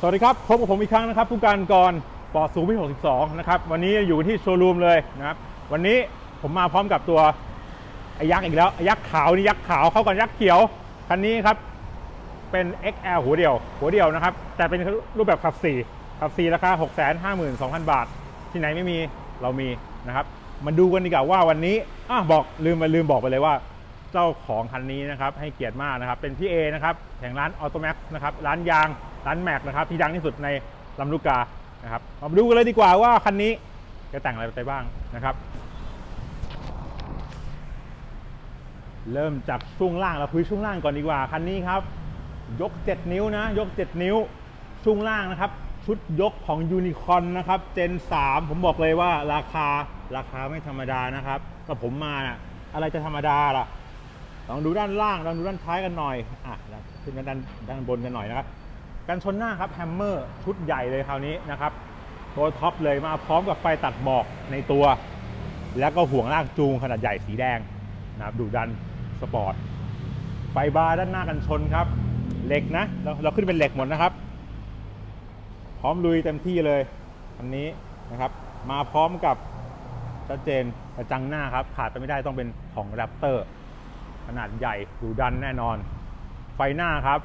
สวัสดีครับ พบกับผมอีกครั้งนะครับผู้การกรปอสูงพิ62 นะครับ วันนี้อยู่ที่โชว์รูมเลยนะครับ วันนี้ผมมาพร้อมกับตัวไอ้ยักษ์อีกแล้วไอ้ยักษ์ขาวนี่ยักษ์ขาวเข้ากับยักษ์เขียว คันนี้ครับเป็น XL หัวเดียว หัวเดียวนะครับ แต่เป็นรูปแบบขับ 4 ขับ 4 ราคา 652,000 บาท ที่ไหนไม่มีเรามีนะครับ มาดูกันดีกว่าว่าวันนี้อะบอกลืมไปลืมบอกไปเลยว่าเจ้าของคันนี้นะครับให้เกียรติมากนะครับ เป็นพี่เอนะครับแห่งร้านออโตแม็กนะครับร้านยาง ร้านแม็กนะครับที่ดังที่สุดในลำลูกกานะครับมาดูกันเลยดีกว่าว่าคันนี้จะแต่งอะไรไปบ้างนะครับ เริ่มจากช่วงล่างเราคุยช่วงล่างก่อนดีกว่าคันนี้ครับ ยก 7 นิ้วนะ ยก 7 นิ้วช่วงล่างนะครับ ชุดยกของยูนิคอนนะครับเจน 3 ผมบอกเลยว่าราคาราคาไม่ธรรมดานะครับก็ผมมานะอะไรจะธรรมดาล่ะลองดูด้านล่างลองดูด้านท้ายกันหน่อยอะขึ้นมาด้านด้านบนกันหน่อยนะครับ กันชนหน้าครับแฮมเมอร์ชุดใหญ่เลยคราวนี้นะครับตัวท็อปเลยมาพร้อมกับไฟตัดหมอกในตัว แล้วก็ห่วงลากจูงขนาดใหญ่สีแดงนะครับดูดันสปอร์ตไฟบาร์ด้านหน้ากันชนครับเหล็กนะเราเราขึ้นเป็นเหล็กหมดนะครับ พร้อมลุยเต็มที่เลยอันนี้นะครับ มาพร้อมกับชัดเจนกระจังหน้าครับ ขาดไปไม่ได้ต้องเป็นของแรปเตอร์ขนาดใหญ่ดูดันแน่นอน ไฟหน้าครับ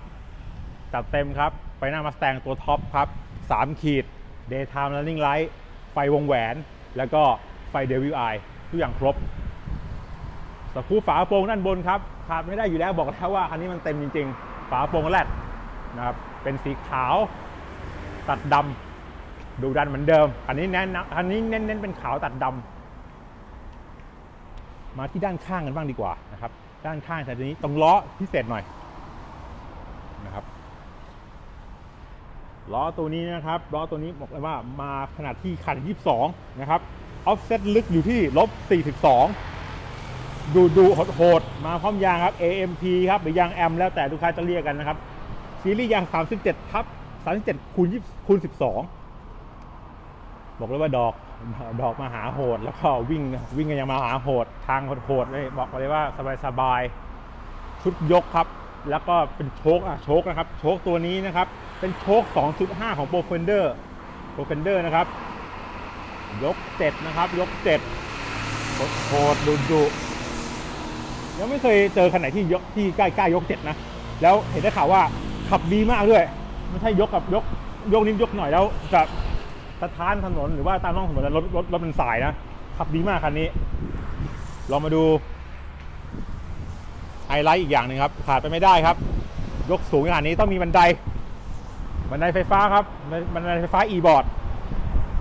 จัดเต็มครับ ฟหน้ามาสแตงตัวท็อปครับ 3 ขีด Daytime Running Light ไฟวงแหวน แล้วก็ไฟ DVI ทุกอย่างครบสกูฝาโปรงด้านบนครับขาดไม่ได้อยู่แล้วบอกแล้วว่าคันนี้มันเต็มจริง ๆ ฝาโปรงแรดนะครับเป็นสีขาวตัดดำดูดันเหมือนเดิมอันนี้แน่นนะอันนี้เน้นๆเป็นขาวตัดดำมาที่ด้านข้างกันบ้างดีกว่านะครับ ด้านข้างแต่ทีนี้ตรงล้อพิเศษหน่อยนะครับ ล้อตัวนี้นะครับล้อตัวนี้บอกเลยว่ามาขนาดที่คัน 22 นะครับออฟเซตลึกอยู่ที่ลบ 42 ดูดูโหดโหดมาพร้อมยางครับ AMP ครับหรือยางแอมแล้วแต่ลูกค้าจะเรียกกันนะครับ ซีรีส์ยาง 37 ทับ 37 คูณ20คูณ 12 บอกเลยว่าดอกดอกมาหาโหด แล้วก็วิ่งวิ่งกันยังมาหาโหด ทางโหดเลยบอกเลยว่าสบายๆชุดยกครับ แล้วก็เป็นโชคอะโชคนะครับ โชคตัวนี้นะครับ เป็นโชค2.5 ของ p r o f e n d e r p r o f e n d e r นะครับ ยก7นะครับ ยก7โหดดุดุยังไม่เคยเจอคันไหนที่ยกที่ใกล้ใกล้ยก7นะ แล้วเห็นได้ข่าวว่าขับดีมากด้วยไม่ใช่ยกกับยกยกนิดยกหน่อยแล้วแบบสะท้านถนนหรือว่าตามร่องถนนรถรถรถมันสายนะ ขับดีมากคันนี้ ลองมาดูไฮไลท์อีกอย่างหนึ่งครับ ขาดไปไม่ได้ครับ ยกสูงขนาดนี้ต้องมีบันได บันไดไฟฟ้าครับบันไดไฟฟ้า e-board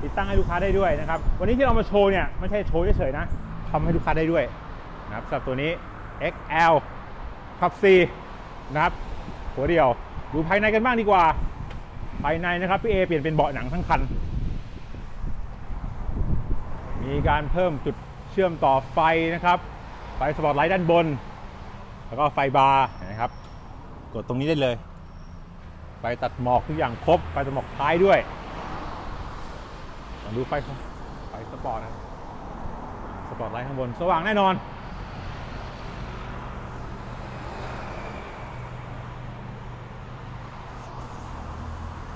ติดตั้งให้ลูกค้าได้ด้วยนะครับ วันนี้ที่เรามาโชว์เนี่ยไม่ใช่โชว์เฉยๆนะทำให้ลูกค้าได้ด้วยนะครับสำหรับตัวนี้ XL ขับ C นะครับ หัวเดียว ดูภายในกันบ้างดีกว่า ภายในนะครับพี่เอเปลี่ยนเป็นเบาะหนังทั้งคัน มีการเพิ่มจุดเชื่อมต่อไฟนะครับ ไฟสปอตไลท์ด้านบน แล้วก็ไฟบาร์นะครับ กดตรงนี้ได้เลย ไฟตัดหมอกทุกอย่างครบไฟตัดหมอกท้ายด้วยมาดูไฟไฟสปอร์ตนะสปอร์ตไลท์ข้างบนสว่างแน่นอน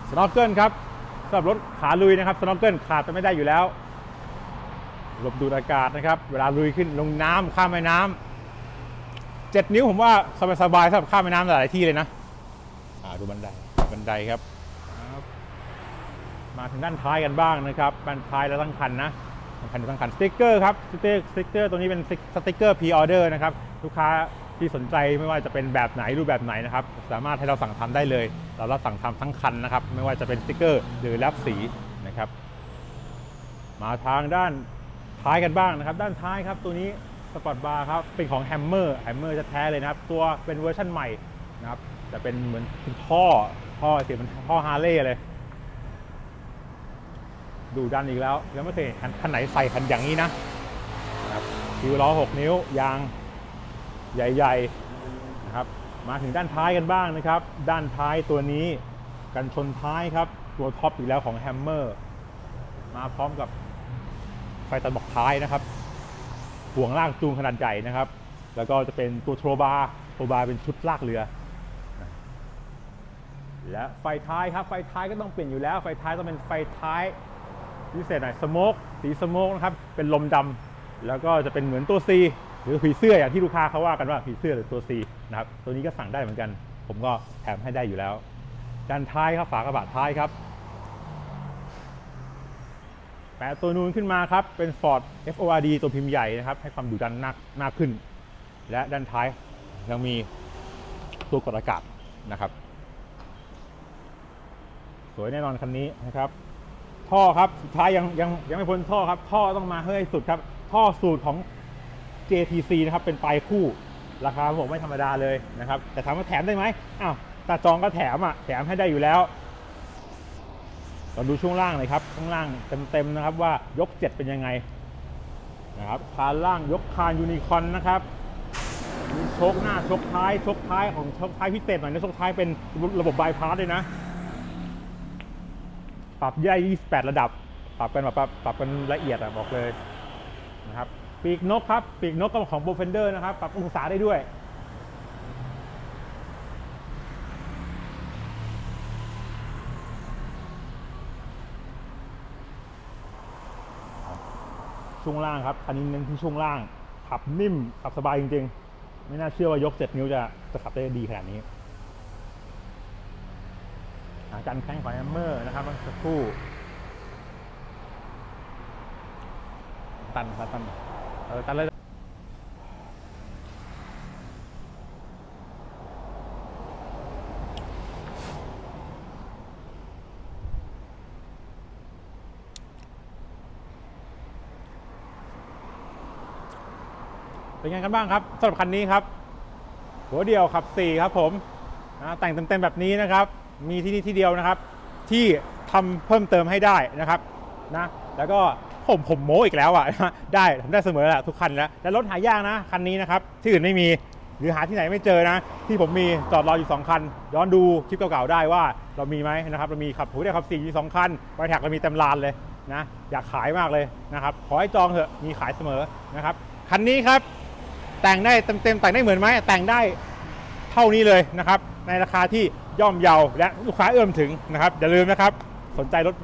สโนว์เกิลครับสำหรับรถขาลุยนะครับสโนว์เกิลขาดไปไม่ได้อยู่แล้วหลบดูดอากาศนะครับ เวลาลุยขึ้นลงน้ำข้ามแม่น้ำเจ็ดนิ้วผมว่าสบายๆสำหรับข้ามแม่น้ำหลายที่เลยนะ อ่าดูบันได บันไดครับ มาถึงด้านท้ายกันบ้างนะครับด้านท้ายแล้วทั้งคันนะทั้งคันทั้งคันสติ๊กเกอร์ครับสติ๊กสติ๊กเกอร์ตัวนี้เป็นสติ๊กเกอร์พรีออเดอร์นะครับลูกค้าที่สนใจไม่ว่าจะเป็นแบบไหนรูปแบบไหนนะครับ สามารถให้เราสั่งทำได้เลย เรารับสั่งทำทั้งคันนะครับ ไม่ว่าจะเป็นสติ๊กเกอร์ หรือแรปสีนะครับ มาทางด้านท้ายกันบ้างนะครับ ด้านท้ายครับตัวนี้สปอร์ตบาร์ครับเป็นของแฮมเมอร์แฮมเมอร์จะแท้เลยนะครับ ตัวเป็นเวอร์ชันใหม่นะครับจะเป็นเหมือนท่อ ท่อเสียงเป็นท่อฮาร์เลย์เลย ดูดันอีกแล้ว ยังไม่เคยเห็นคันไหนใส่คันอย่างนี้นะครับคิวล้อ6นิ้วยางใหญ่ๆนะครับ มาถึงด้านท้ายกันบ้างนะครับ ด้านท้ายตัวนี้กันชนท้ายครับ ตัวท็อปอีกแล้วของแฮมเมอร์มาพร้อมกับไฟตัดบอกท้ายนะครับ ห่วงลากจูงขนาดใหญ่นะครับ แล้วก็จะเป็นตัวโทรบาร์โทรบาร์เป็นชุดลากเรือ และไฟท้ายครับไฟท้ายก็ต้องเปลี่ยนอยู่แล้ว ไฟท้ายต้องเป็นไฟท้ายพิเศษหน่อยสโมกสีสโมกนะครับเป็นลมดำแล้วก็จะเป็นเหมือนตัว C หรือผีเสื้ออย่างที่ลูกค้าเขาว่ากันว่าผีเสื้อหรือตัว C นะครับตัวนี้ก็สั่งได้เหมือนกัน ผมก็แถมให้ได้อยู่แล้วด้านท้ายครับฝากระบะท้ายครับแปะตัวนูนขึ้นมาครับเป็น Ford FORD ตัวพิมพ์ใหญ่นะครับ ให้ความดุดันมากมากขึ้น และด้านท้ายยังมีตัวกดอากาศนะครับ สวยแน่นอนคันนี้นะครับ ท่อครับสุดท้ายยังยังยังไม่พ้นท่อครับ ท่อต้องมาให้สุดครับ ท่อสูตรของ JTC นะครับเป็นปลายคู่ราคาผมไม่ธรรมดาเลยนะครับ แต่ถามว่าแถมได้ไหมอ้าวตาจองก็แถมอะแถมให้ได้อยู่แล้วเราดูช่วงล่างหน่อยครับช่วงล่างเต็มๆนะครับว่ายก 7 เป็นยังไงนะครับคานล่างยกคานยูนิคอนนะครับมีชคหน้าชคท้ายชคท้ายของชคท้ายพิเศษหน่อยนะชคท้ายเป็นระบบบายพาสเลยนะ ปรับแย่28 ระดับ ปรับกันแบบปรับปรับกันละเอียดอะบอกเลยนะครับ ปีกนกครับ ปีกนกก็ของโบเฟนเดอร์นะครับ ปรับองศาได้ด้วยช่วงล่างครับ คันนี้เน้นที่ช่วงล่าง ขับนิ่ม ขับสบายจริงๆ ไม่น่าเชื่อว่ายก7นิ้วจะจะขับได้ดีขนาดนี้ การแข้งของแอมเมอร์นะครับเมื่อสักครู่ ตันครับตันเออตันเลยเป็นไงกันบ้างครับสำหรับคันนี้ครับ หัวเดียวขับ 4 ครับผมนะแต่งเต็มๆแบบนี้นะครับ มีที่นี่ที่เดียวนะครับ ที่ทำเพิ่มเติมให้ได้นะครับนะแล้วก็ผมผมโม้อีกแล้วอะได้ทำได้เสมอแหละทุกคันแล้วและรถหายากนะคันนี้นะครับที่อื่นไม่มีหรือหาที่ไหนไม่เจอนะ ที่ผมมีจอดรออยู่ 2 คัน ย้อนดูคลิปเก่าๆได้ว่าเรามีไหมนะครับเรามีขับหัวเดียวขับ4อยู่สองคันไวแท็กเรามีเต็มลานเลยนะอยากขายมากเลยนะครับขอให้จองเถอะมีขายเสมอนะครับคันนี้ครับแต่งได้เต็มๆแต่งได้เหมือนไหมแต่งได้เท่านี้เลยนะครับในราคาที่ ย่อมเยาและลูกค้าเอื้อมถึงนะครับอย่าลืมนะครับ สนใจรถ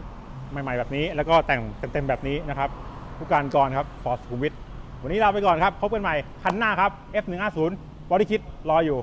ใหม่ๆแบบนี้ แล้วก็แต่งเต็มๆแบบนี้นะครับผู้การกรครับฟอร์สุขุมวิทวันนี้ลาไปก่อนครับ พบกันใหม่คันหน้าครับ F150 บอดี้คิดรออยู่